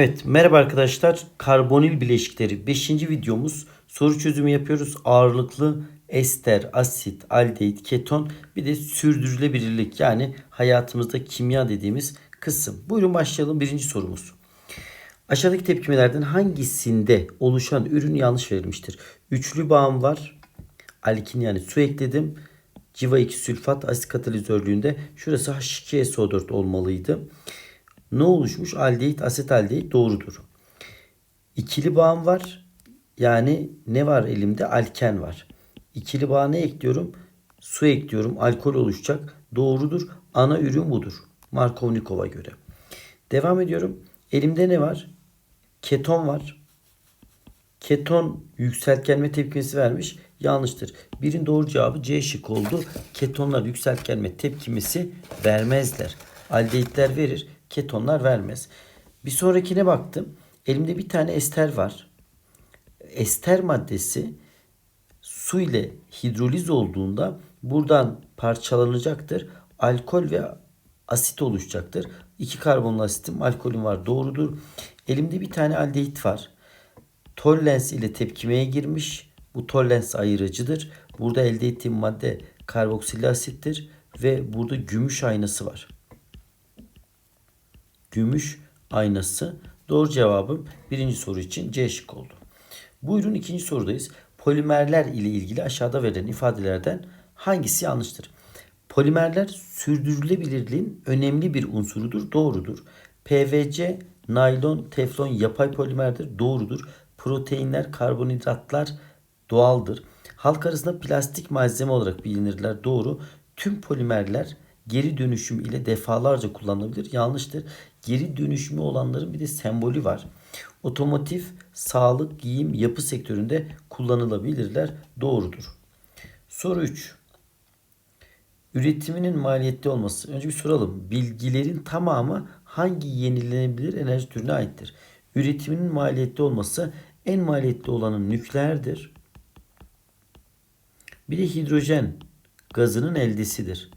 Evet merhaba arkadaşlar. Karbonil bileşikleri 5. videomuz. Soru çözümü yapıyoruz. Ağırlıklı ester, asit, aldehit, keton bir de sürdürülebilirlik yani hayatımızda kimya dediğimiz kısım. Buyurun başlayalım birinci sorumuz. Aşağıdaki tepkimelerden hangisinde oluşan ürün yanlış verilmiştir? Üçlü bağım var. Alkin yani su ekledim. Civa 2 sülfat asit katalizörlüğünde şurası H2SO4 olmalıydı. Ne oluşmuş? Aldehit, asetaldehit doğrudur. İkili bağım var. Yani ne var elimde? Alken var. İkili bağa ne ekliyorum? Su ekliyorum. Alkol oluşacak. Doğrudur. Ana ürün budur. Markovnikov'a göre. Devam ediyorum. Elimde ne var? Keton var. Keton yükseltgenme tepkimesi vermiş. Yanlıştır. Birin doğru cevabı C şık oldu. Ketonlar yükseltgenme tepkimesi vermezler. Aldehitler verir. Ketonlar vermez. Bir sonrakine baktım. Elimde bir tane ester var. Ester maddesi su ile hidroliz olduğunda buradan parçalanacaktır. Alkol ve asit oluşacaktır. İki karbonlu asitim alkolüm var. Doğrudur. Elimde bir tane aldehit var. Tollens ile tepkimeye girmiş. Bu tollens ayırıcıdır. Burada elde ettiğim madde karboksil asittir ve burada gümüş aynası var. Gümüş aynası. Doğru cevabım birinci soru için C şık oldu. Buyurun ikinci sorudayız. Polimerler ile ilgili aşağıda verilen ifadelerden hangisi yanlıştır? Polimerler sürdürülebilirliğin önemli bir unsurudur. Doğrudur. PVC, naylon, teflon yapay polimerdir. Doğrudur. Proteinler, karbonhidratlar doğaldır. Halk arasında plastik malzeme olarak bilinirler. Doğru. Tüm polimerler geri dönüşüm ile defalarca kullanılabilir. Yanlıştır. Geri dönüşümü olanların bir de sembolü var. Otomotiv, sağlık, giyim, yapı sektöründe kullanılabilirler. Doğrudur. Soru 3. Üretiminin maliyetli olması. Önce bir soralım. Bilgilerin tamamı hangi yenilenebilir enerji türüne aittir? Üretiminin maliyetli olması en maliyetli olanın nükleerdir. Bir de hidrojen gazının eldesidir.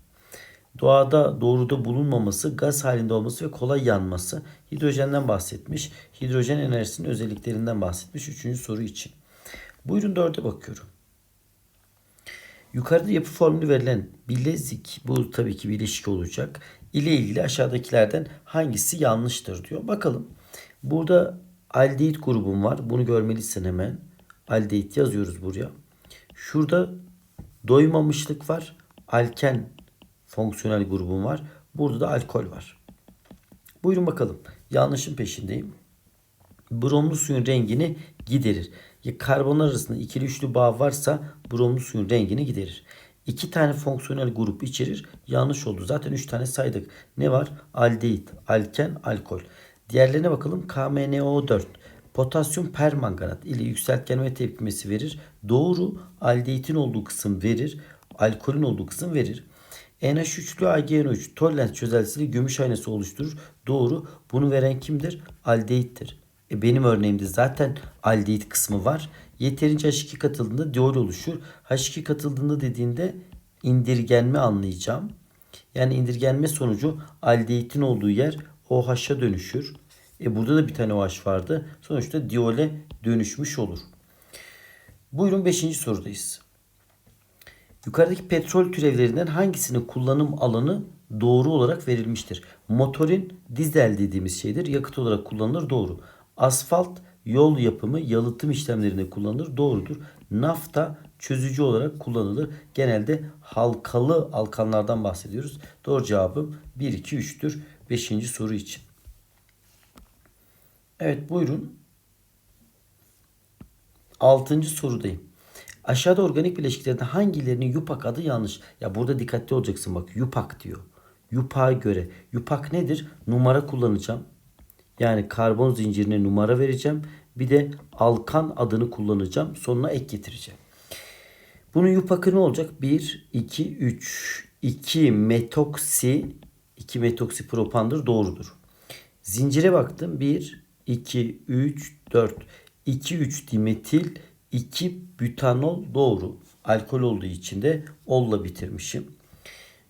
Doğada doğruda bulunmaması, gaz halinde olması ve kolay yanması. Hidrojenden bahsetmiş. Hidrojen enerjisinin özelliklerinden bahsetmiş. Üçüncü soru için. Buyurun dörde bakıyorum. Yukarıda yapı formülü verilen bilezik, bu tabii ki bileşik olacak, ile ilgili aşağıdakilerden hangisi yanlıştır diyor. Bakalım. Burada aldehit grubum var. Bunu görmelisin hemen. Aldehit yazıyoruz buraya. Şurada doymamışlık var. Alken fonksiyonel grubum var. Burada da alkol var. Buyurun bakalım. Yanlışın peşindeyim. Bromlu suyun rengini giderir. Ya karbonlar arasında ikili üçlü bağ varsa bromlu suyun rengini giderir. İki tane fonksiyonel grup içerir. Yanlış oldu. Zaten üç tane saydık. Ne var? Aldehit, alken, alkol. Diğerlerine bakalım. KMNO4 potasyum permanganat ile yükseltgenme tepkimesi verir. Doğru. Aldehitin olduğu kısım verir. Alkolün olduğu kısım verir. NH3'lü AgNO3 tolerans çözeltisiyle gümüş aynası oluşturur. Doğru. Bunu veren kimdir? Aldehittir. E benim örneğimde zaten aldehit kısmı var. Yeterince H2 katıldığında diol oluşur. H2 katıldığında dediğinde indirgenme anlayacağım. Yani indirgenme sonucu aldehitin olduğu yer OH'a dönüşür. E burada da bir tane OH vardı. Sonuçta diole dönüşmüş olur. Buyurun 5. sorudayız. Yukarıdaki petrol türevlerinden hangisinin kullanım alanı doğru olarak verilmiştir? Motorin dizel dediğimiz şeydir. Yakıt olarak kullanılır. Doğru. Asfalt yol yapımı, yalıtım işlemlerinde kullanılır. Doğrudur. Nafta çözücü olarak kullanılır. Genelde halkalı alkanlardan bahsediyoruz. Doğru cevabım 1, 2, 3'tür. 5. soru için. Evet buyurun. 6. sorudayım. Aşağıda organik bileşiklerden hangilerinin yupak adı yanlış? Ya burada dikkatli olacaksın bak yupak diyor. Yupağa göre. Yupak nedir? Numara kullanacağım. Yani karbon zincirine numara vereceğim. Bir de alkan adını kullanacağım. Sonuna ek getireceğim. Bunun yupakı ne olacak? 1, 2, 3. 2 metoksi 2 metoksi propandır. Doğrudur. Zincire baktım. 1, 2, 3, 4. 2, 3 dimetil 2 butanol doğru. Alkol olduğu için de olla bitirmişim.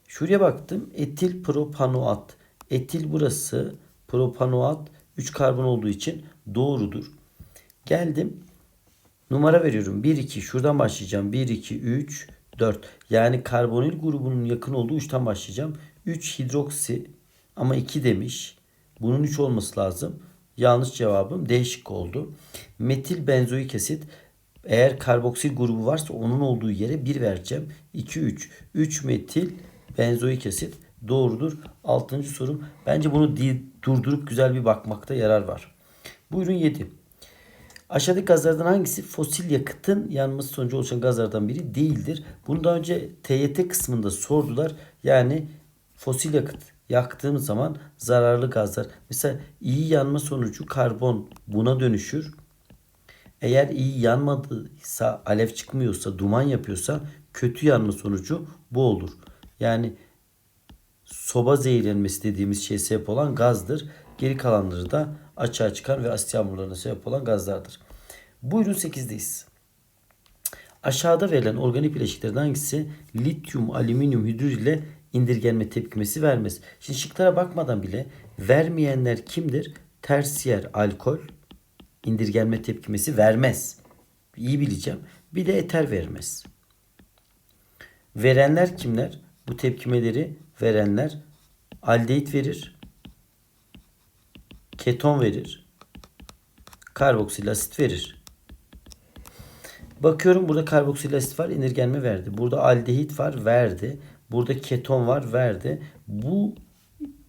Şuraya baktım. Etil propanoat. Etil burası. Propanoat 3 karbon olduğu için doğrudur. Geldim. Numara veriyorum. 1 2 şuradan başlayacağım. 1 2 3 4. Yani karbonil grubunun yakın olduğu 3'ten başlayacağım. 3 hidroksi ama 2 demiş. Bunun 3 olması lazım. Yanlış cevabım D şıkkı oldu. Metil benzoik asit eğer karboksil grubu varsa onun olduğu yere 1 vereceğim. 2 3. 3 metil benzoik asit doğrudur. 6. sorum. Bence bunu durdurup güzel bir bakmakta yarar var. Buyurun 7. Aşağıdaki gazlardan hangisi fosil yakıtın yanması sonucu oluşan gazlardan biri değildir? Bunu daha önce TYT kısmında sordular. Yani fosil yakıt yaktığımız zaman zararlı gazlar. Mesela iyi yanma sonucu karbon buna dönüşür. Eğer iyi yanmadıysa, alev çıkmıyorsa, duman yapıyorsa kötü yanma sonucu bu olur. Yani soba zehirlenmesi dediğimiz şey sebep olan gazdır. Geri kalanları da açığa çıkan ve asit yağmurlarına sebep olan gazlardır. Buyurun 8'deyiz. Aşağıda verilen organik bileşiklerden hangisi lityum, alüminyum hidrür ile indirgenme tepkimesi vermez? Şimdi şıklara bakmadan bile vermeyenler kimdir? Tersiyer alkol indirgenme tepkimesi vermez. İyi bileceğim. Bir de eter vermez. Verenler kimler? Bu tepkimeleri verenler aldehit verir. Keton verir. Karboksil asit verir. Bakıyorum burada karboksil asit var indirgenme verdi. Burada aldehit var verdi. Burada keton var verdi. Bu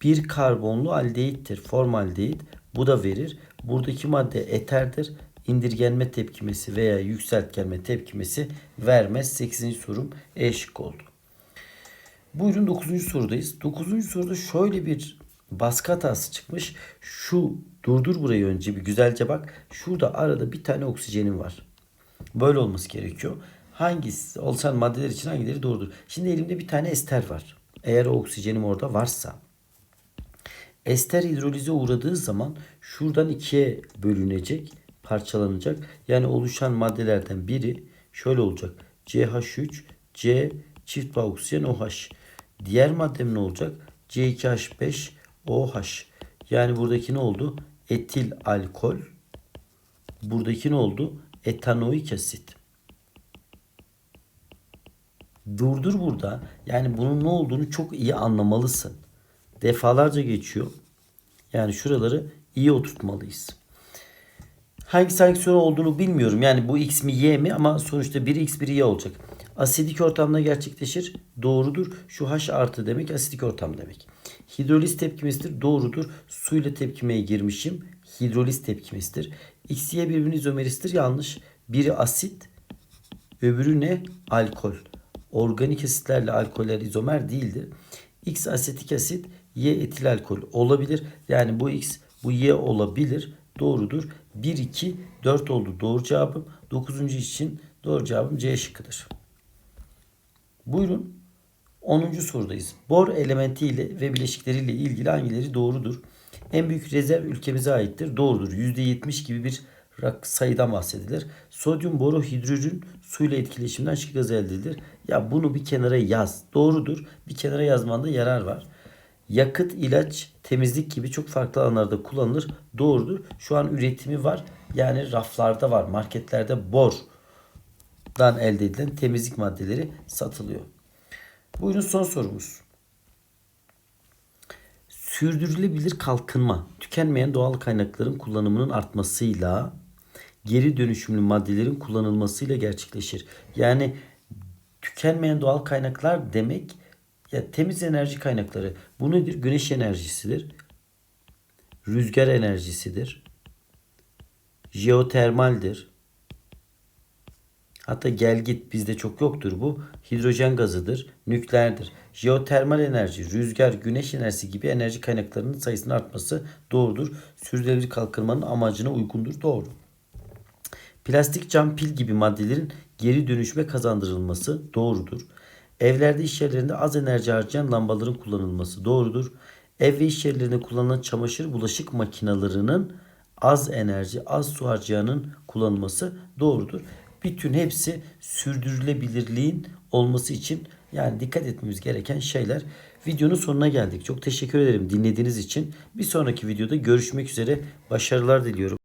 bir karbonlu aldehittir. Formaldehit. Bu da verir. Buradaki madde eterdir. İndirgenme tepkimesi veya yükseltgenme tepkimesi vermez. 8. sorum E oldu. Buyurun 9. sorudayız. 9. soruda şöyle bir baskı hatası çıkmış. Şu durdur burayı önce bir güzelce bak. Şurada arada bir tane oksijenin var. Böyle olması gerekiyor. Hangisi oluşan maddeler için hangileri doğrudur? Şimdi elimde bir tane ester var. Eğer o oksijenim orada varsa ester hidrolize uğradığı zaman şuradan ikiye bölünecek, parçalanacak. Yani oluşan maddelerden biri şöyle olacak. CH3, C çift bağ oksijen OH. Diğer maddem ne olacak? C2H5 OH. Yani buradaki ne oldu? Etil alkol. Buradaki ne oldu? Etanoik asit. Durdur burada. Yani bunun ne olduğunu çok iyi anlamalısın. Defalarca geçiyor. Yani şuraları iyi oturtmalıyız. Hangi sanksiyon olduğunu bilmiyorum. Yani bu x mi y mi ama sonuçta biri x biri y olacak. Asidik ortamda gerçekleşir. Doğrudur. Şu H artı demek asidik ortam demek. Hidroliz tepkimesidir. Doğrudur. Suyla tepkimeye girmişim. Hidroliz tepkimesidir. X, Y birbirinin izomeristir. Yanlış. Biri asit. Öbürü ne? Alkol. Organik asitlerle alkoller izomer değildir. X asetik asit, Y etil alkol olabilir. Yani bu X, bu Y olabilir. Doğrudur. 1, 2, 4 oldu doğru cevabım. 9. için doğru cevabım C şıkkıdır. Buyurun. 10. sorudayız. Bor elementiyle ve bileşikleriyle ilgili hangileri doğrudur? En büyük rezerv ülkemize aittir. Doğrudur. %70 gibi bir rak sayıdan bahsedilir. Sodyum borohidrürün suyla etkileşiminden şık gazı elde edilir. Ya bunu bir kenara yaz. Doğrudur. Bir kenara yazmanda yarar var. Yakıt, ilaç, temizlik gibi çok farklı alanlarda kullanılır. Doğrudur. Şu an üretimi var. Yani raflarda var. Marketlerde bordan elde edilen temizlik maddeleri satılıyor. Buyurun son sorumuz. Sürdürülebilir kalkınma, tükenmeyen doğal kaynakların kullanımının artmasıyla geri dönüşümlü maddelerin kullanılmasıyla gerçekleşir. Yani tükenmeyen doğal kaynaklar demek ya temiz enerji kaynakları. Bu nedir? Güneş enerjisidir. Rüzgar enerjisidir. Jeotermaldir. Hatta gel git bizde çok yoktur bu. Hidrojen gazıdır, nükleerdir. Jeotermal enerji, rüzgar, güneş enerjisi gibi enerji kaynaklarının sayısının artması doğrudur. Sürdürülebilir kalkınmanın amacına uygundur. Doğru. Plastik, cam, pil gibi maddelerin geri dönüşüme kazandırılması doğrudur. Evlerde iş yerlerinde az enerji harcayan lambaların kullanılması doğrudur. Ev ve iş yerlerinde kullanılan çamaşır bulaşık makinalarının az enerji, az su harcayanın kullanılması doğrudur. Bütün hepsi sürdürülebilirliğin olması için yani dikkat etmemiz gereken şeyler. Videonun sonuna geldik. Çok teşekkür ederim dinlediğiniz için. Bir sonraki videoda görüşmek üzere. Başarılar diliyorum.